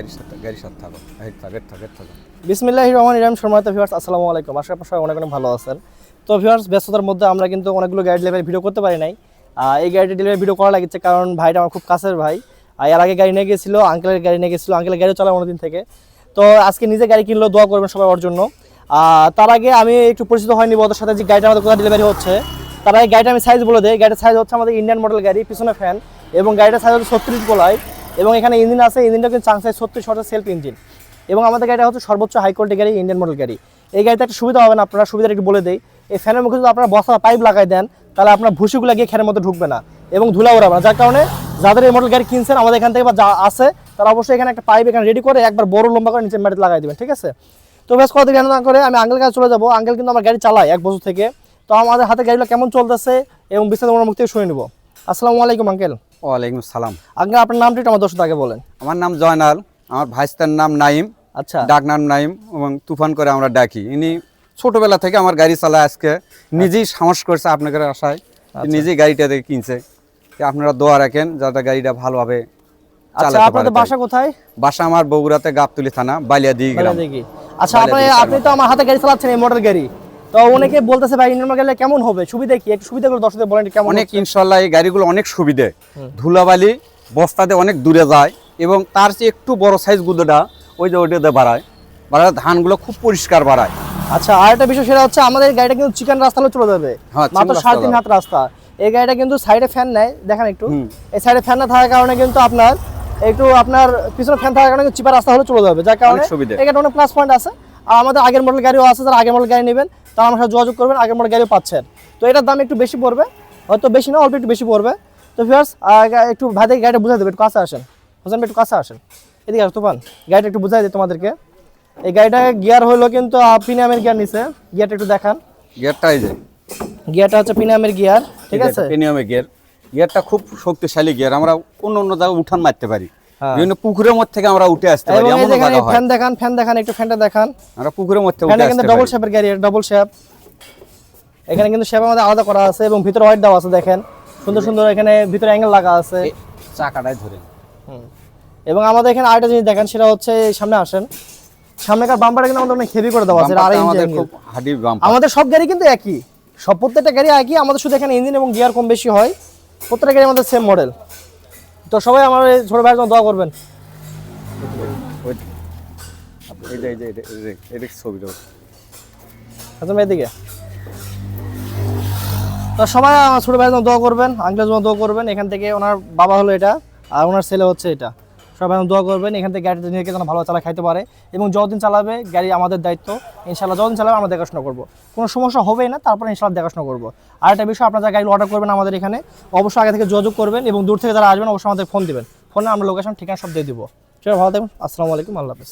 গাড়ির সাথে গাড়ির সাথে থাকো। হেড থাকো হেড থাকো হেড থাকো। বিসমিল্লাহ রহমান ইরাম সম্মানিত ভিউয়ার্স, আসসালামু আলাইকুম। আশা অনেক ভালো আছেন। তো ভিউয়ার্স, ব্যস্ততার মধ্যে আমরা কিন্তু অনেকগুলো গাইড লেভেল ভিডিও করতে পারি নাই। এই গাড়িটা ডেলিভারি ভিডিও করা লাগছে কারণ ভাইটা আমার খুব কাছের ভাই। এর আগে গাড়ি নিয়ে গেছিল আঙ্কেলের গাড়ি নিয়ে গেছিল আঙ্কেলের গাড়ি চালায় অনেকদিন থেকে। তো আজকে নিজে গাড়ি কিনলো, দোয়া করবেন সবাই ওর জন্য। তার আগে আমি একটু পরিচিত হয়নি ওদের সাথে যে গাড়িটা আমাদের কোথায় ডেলিভারি হচ্ছে। তার আগে গাড়িটা আমি সাইজ বলে দিই। গাড়ির সাইজ হচ্ছে আমাদের ইন্ডিয়ান মডেল গাড়ি, পিছনে ফ্যান এবং গাড়িটার সাইজ হচ্ছে ছত্রিশ গোলায়। এবং এখানে ইঞ্জিন আছে, ইঞ্জিনটা কিন্তু চাং সাইজ ছত্রিশ সেলফ ইঞ্জিন এবং আমাদের গাড়িটা হচ্ছে সর্বোচ্চ হাই কোয়ালিটি গাড়ি ইন্ডিয়ান মডেল গাড়ি। এই গাড়িতে একটা সুবিধা হবে না, আপনারা সুবিধাটা একটু বলে দেই। এই ফ্যানের মুখে যদি আপনারা বসা পাইপ লাগাই দেন, তাহলে আপনার ভুসিগুলো গিয়ে ফ্যানের মধ্যে ঢুকবে না এবং ধুলা উড়াবে না। যার কারণে যাদের এই মডেল গাড়ি কিনছেন, আমাদের এখান থেকে বা যা আছে, তারা অবশ্যই এখানে একটা পাইপ এখানে রেডি করে একবার বড় লম্বা করে নিচে মাটিতে লাগাই দেবেন, ঠিক আছে? তো বেশ জ্ঞান না করে? আমি আঙ্গেল কাছে চলে যাব। আঙ্গেল কিন্তু আমার গাড়ি চালায় এক বছর থেকে। তো আমাদের হাতে গাড়িগুলো কেমন চলতেছে এবং বিস্তারিত মুখ থেকে শুনে নেব। আসসালামু আলাইকুম আঙ্কেল ওয়ালাইকুম সালাম। আঙ্কেল আপনার নামটি আমার দর্শক আগে বলেন। আমার নাম জয়নাল আমার ভাইস্তার নাম নাইম আচ্ছা। ডাক নাম নাইম এবং তুফান করে আমরা ডাকি। ইনি ছোটবেলা থেকে আমার গাড়ি চালায় আজকে। নিজেই সাহস করছে আপনাদের আশায় নিজেই গাড়িটা দেখে কিনছে। যে আপনারা দোয়া রাখেন যাতে গাড়িটা ভালোভাবে আচ্ছা আপনাদের বাসা কোথায়? বাসা আমার বগুড়াতে গাবতলি থানা বালিয়াদি গ্রাম। আচ্ছা আপনি আপনি তো আমার হাতে গাড়ি চালাচ্ছেন এই মোটর গাড়ি। তো অনেকে বলতেছে ভাই ইন্ডিয়ান গেলে কেমন হবে? সুবিধা কি? একটু সুবিধা করে দর্শকদের বলেন কেমন অনেক? ইনশাল্লাহ এই গাড়িগুলো অনেক সুবিধে। ধুলাবালি বস্তাতে অনেক দূরে যায় এবং তার চেয়ে একটু বড় সাইজ গুদোটা ওই যে ওইটাতে বাড়ায়। বাড়ায় ধানগুলো খুব পরিষ্কার বাড়ায়। আচ্ছা আর একটা বিষয় সেটা হচ্ছে আমাদের গাড়িটা কিন্তু চিকেন রাস্তা চলে যাবে। হ্যাঁ, মাত্র সাড়ে তিন হাত রাস্তা। এই গাড়িটা কিন্তু সাইডে ফ্যান নেয় দেখেন একটু। এই সাইডে ফ্যান না থাকার কারণে কিন্তু আপনার একটু আপনার পিছনে ফ্যান থাকার কারণে চিপা রাস্তা হলে চলে যাবে। যার কারণে গাড়িটা অনেক প্লাস পয়েন্ট আছে। আর আমাদের আগের মডেল গাড়িও আছে যারা আগের মডেল গাড়ি নেবেন তারা আমার সাথে যোগাযোগ করবেন আগের মডেল গাড়িও পাচ্ছেন। তো এটার দাম একটু বেশি পড়বে হয়তো বেশি না অল্প একটু বেশি পড়বে। তো ফিয়ার্স একটু ভাইদের গাড়িটা বুঝাই দেবে একটু কাছে আসেন। হোসেন ভাই একটু কাছে আসেন। এদিকে আসো তুফান। গাড়িটা একটু বুঝাই দিই তোমাদেরকে। এই গাড়িটা গিয়ার হলো কিন্তু প্রিমিয়ামের গিয়ার নিছে। গিয়ারটা একটু দেখান। গিয়ারটা এই যে। গিয়ারটা হচ্ছে প্রিমিয়ামের গিয়ার ঠিক আছে? প্রিমিয়ামে গিয়ার। গিয়ারটা খুব শক্তিশালী গিয়ার আমরা অন্য অন্য জায়গায় উঠান মারতে পারি। বিভিন্ন পুকুরের মধ্যে থেকে আমরা উঠে আসতে পারি এমন জায়গা হয়। ফ্যান দেখান ফ্যান দেখান একটু ফ্যানটা দেখান। আমরা পুকুরের মধ্যে উঠে কিন্তু আসতে ডবল শেপের গাড়ি ডবল শেপ এখানে কিন্তু শেপ আমাদের আলাদা করা আছে এবং ভিতরে হোয়াইট দেওয়া আছে দেখেন। সুন্দর সুন্দর এখানে ভিতরে অ্যাঙ্গেল লাগা আছে। চাকাটাই ধরে এবং আমাদের এখানে আরেকটা জিনিস দেখেন সেটা হচ্ছে সামনে আসেন। সামনেকার বাম্পারটা কিন্তু আমাদের অনেক হেভি করে দেওয়া আছে বাম্পারটা আমাদের খুব হাডি বাম আমাদের সব গাড়ি কিন্তু একই। সব প্রত্যেকটা গাড়ি একই আমাদের শুধু এখানে ইঞ্জিন এবং গিয়ার কম বেশি হয়। প্রত্যেকটা গাড়ি আমাদের সেম মডেল তো সবাই আমার ছোট ভাইয়ের জন্য দোয়া করবেন। এদিকে তো সবাই আমার ছোট ভাইয়ের জন্য দোয়া করবেন আঙ্কেলের জন্য দোয়া করবেন। এখান থেকে ওনার বাবা হলো এটা আর ওনার ছেলে হচ্ছে এটা। সবাই দোয়া করবেন, এখান থেকে গাড়িটা নিয়ে যেন ভালো চালা খাইতে পারে এবং যতদিন চালাবে, গাড়ি আমাদের দায়িত্ব। ইনশাল্লাহ যতদিন চালাবে, আমরা দেখাশোনা করব। কোনো সমস্যা হবেই না, তারপরে ইনশাল্লাহ দেখাশোনা করব। আর একটা বিষয়, আপনারা গাড়ি অর্ডার করবেন আমাদের এখানে, অবশ্যই আগে থেকে যোগাযোগ করবেন এবং দূর থেকে যারা আসবেন, অবশ্যই আমাদের ফোন দিবেন। ফোনে আমরা লোকেশন ঠিকানা সব দিয়ে দিব। আছে ভালো থাকবেন আসসালামু আলাইকুম, আল্লাহ হাফেজ.